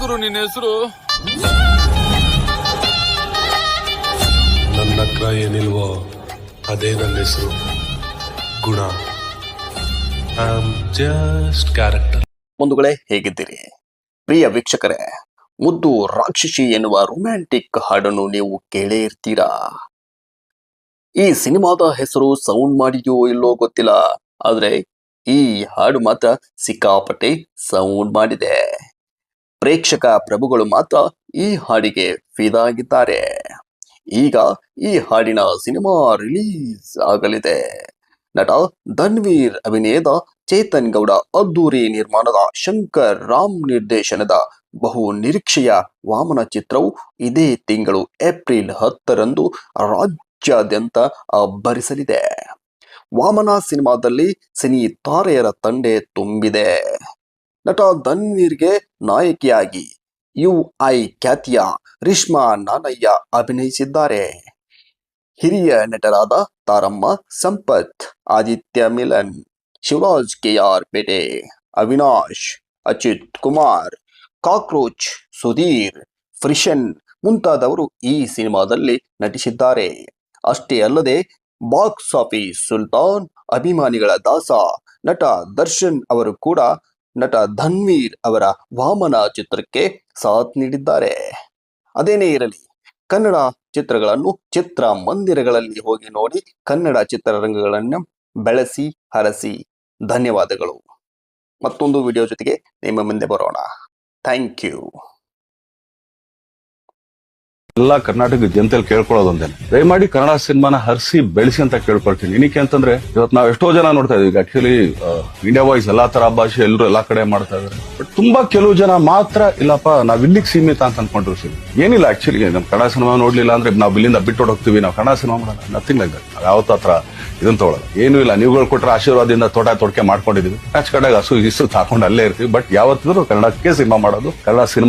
ಗುರು ನಿನ್ನ ಹೆಸರು? ನನ್ನ ಹತ್ರ ಏನಿಲ್ವೋ ಅದೇ ನನ್ನ ಹೆಸರು. ಗುಣ. ಜಸ್ಟ್ ಕ್ಯಾರೆಕ್ಟರ್ ಮುಂದುಗಳೇ ಹೇಗಿದ್ದೀರಿ? ಪ್ರಿಯ ವೀಕ್ಷಕರೇ ಮುದ್ದು ರಾಕ್ಷಸಿ ಎನ್ನುವ ರೊಮ್ಯಾಂಟಿಕ್ ಹಾಡನ್ನು ನೀವು ಕೇಳೇ ಇರ್ತೀರಾ? ಈ ಸಿನಿಮಾದ ಹೆಸರು ಸೌಂಡ್ ಮಾಡಿದೆಯೋ ಇಲ್ಲೋ ಗೊತ್ತಿಲ್ಲ ಆದ್ರೆ ಈ ಹಾಡು ಮಾತ್ರ ಸಿಕ್ಕಾಪಟ್ಟೆ ಸೌಂಡ್ ಮಾಡಿದೆ. ಪ್ರೇಕ್ಷಕ ಪ್ರಭುಗಳು ಮಾತ್ರ ಈ ಹಾಡಿಗೆ ಫಿದಾಗಿದ್ದಾರೆ ಈಗ ಈ ಹಾಡಿನ ಸಿನಿಮಾ ರಿಲೀಸ್ ಆಗಲಿದೆ. ನಟ ಧನ್ವೀರ್ ಅಭಿನಯದ ಚೇತನ್ ಗೌಡ ಅದ್ದೂರಿ ನಿರ್ಮಾಣದ ಶಂಕರ್ ರಾಮ್ ನಿರ್ದೇಶನದ ಬಹು ನಿರೀಕ್ಷೆಯ ವಾಮನ ಚಿತ್ರವು ಇದೇ ತಿಂಗಳು ಏಪ್ರಿಲ್ ಹತ್ತರಂದು ರಾಜ್ಯಾದ್ಯಂತ ಅಬ್ಬರಿಸಲಿದೆ. ವಾಮನ ಸಿನಿಮಾದಲ್ಲಿ ಸಿನಿ ತಾರೆಯರ ತಂಡೆ ತುಂಬಿದೆ. ನಟ ಧನ್ವೀರ್ಗೆ ನಾಯಕಿಯಾಗಿ. ಯು ಐ ಖ್ಯಾತಿಯ ರಿಷ್ಮಾ ನಾನಯ್ಯ ಅಭಿನಯಿಸಿದ್ದಾರೆ. ಹಿರಿಯ ನಟರಾದ Taramma, Sampath, Aditya Milan, Shivaraj K R Pete, Avinash, Achyuth Kumar, cockroach, Sudheer, ಫ್ರಿಷನ್ ಮುಂತಾದವರು ಈ ಸಿನಿಮಾದಲ್ಲಿ ನಟಿಸಿದ್ದಾರೆ. ಅಷ್ಟೇ ಅಲ್ಲದೆ, ಬಾಕ್ಸ್ ಆಫೀಸ್ ಸುಲ್ತಾನ್, ಅಭಿಮಾನಿಗಳ ದಾಸ ನಟ ದರ್ಶನ್ ಅವರು ಕೂಡ ನಟ ಧನ್ವೀರ್ ಅವರ ವಾಮನ ಚಿತ್ರಕ್ಕೆ ಸಾಥ್ ನೀಡಿದ್ದಾರೆ. ಅದೇನೇ ಇರಲಿ, ಕನ್ನಡ ಚಿತ್ರಗಳನ್ನು ಚಿತ್ರ ಮಂದಿರಗಳಲ್ಲಿ ಹೋಗಿ ನೋಡಿ ಕನ್ನಡ ಚಿತ್ರರಂಗಗಳನ್ನು ಬೆಳೆಸಿ, ಹರಸಿ. ಧನ್ಯವಾದಗಳು. ಮತ್ತೊಂದು ವಿಡಿಯೋ ಜೊತೆಗೆ ನಿಮ್ಮ ಮುಂದೆ ಬರೋಣ. ಥ್ಯಾಂಕ್ ಯು ಎಲ್ಲ ಕರ್ನಾಟಕ ಜನತೆಯಲ್ಲಿ ಕೇಳ್ಕೊಳ್ಳೋದೊಂದೇನೆ. ದಯಮಾಡಿ ಕನ್ನಡ ಸಿನಿಮಾನ ಹರಿಸಿ, ಬೆಳೆಸಿ ಅಂತ ಕೇಳ್ಕೊಳ್ತೀನಿ ಏನಕ್ಕೆ ಅಂತಂದ್ರೆ, ಇವತ್ತು ನಾವು ಎಷ್ಟೋ ಜನ ನೋಡ್ತಾ ಇದೀವಿ ಆಕ್ಚುಲಿ ಇಂಡಿಯಾ ವಾಯ್ಸ್ ಎಲ್ಲಾ ತರ ಭಾಷೆ ಎಲ್ಲರೂ ಎಲ್ಲಾ ಕಡೆ ಮಾಡ್ತಾ ಇದಾರೆ ಬಟ್ ತುಂಬಾ ಕೆಲವು ಜನ ಮಾತ್ರ, ಇಲ್ಲಪ್ಪ, ನಾವ್ ಇಲ್ಲಿಗೆ ಸೀಮಿತ ಅಂತ ಅನ್ಕೊಂಡಿರ್ತೀವಿ ಏನಿಲ್ಲ ಆಕ್ಚುಲಿ ನಮ್ ಕನ್ನಡ ಸಿನಿಮಾ ನೋಡ್ಲಿಲ್ಲ ಅಂದ್ರೆ ನಾವು ಇಲ್ಲಿಂದ ಬಿಟ್ಟು ಹೋಗ್ತೀವಿ. ನಾವು ಕನ್ನಡ ಸಿನಿಮಾ ಮಾಡೋಣ. ನಥಿಂಗ್ ಲೈಕ್ ದಟ್ ಯಾವ ಹತ್ರ ಇದನ್ನ ತಗೊಳ್ಳೋದು ಏನು ಇಲ್ಲ. ನೀವುಗಳು ಕೊಟ್ಟರೆ ಆಶೀರ್ವಾದದಿಂದ ತೋಟ ತೊಡಕೆ ಮಾಡ್ಕೊಂಡಿದೀವಿ. ಕಡೆ ಹಸು ಇಸು ಹಾಕೊಂಡು ಅಲ್ಲೇ ಇರ್ತೀವಿ. ಬಟ್ ಯಾವತ್ತಿದ್ರು ಕನ್ನಡಕ್ಕೆ ಸಿನಿಮಾ ಮಾಡೋದು, ಕನ್ನಡ ಸಿನಿಮಾ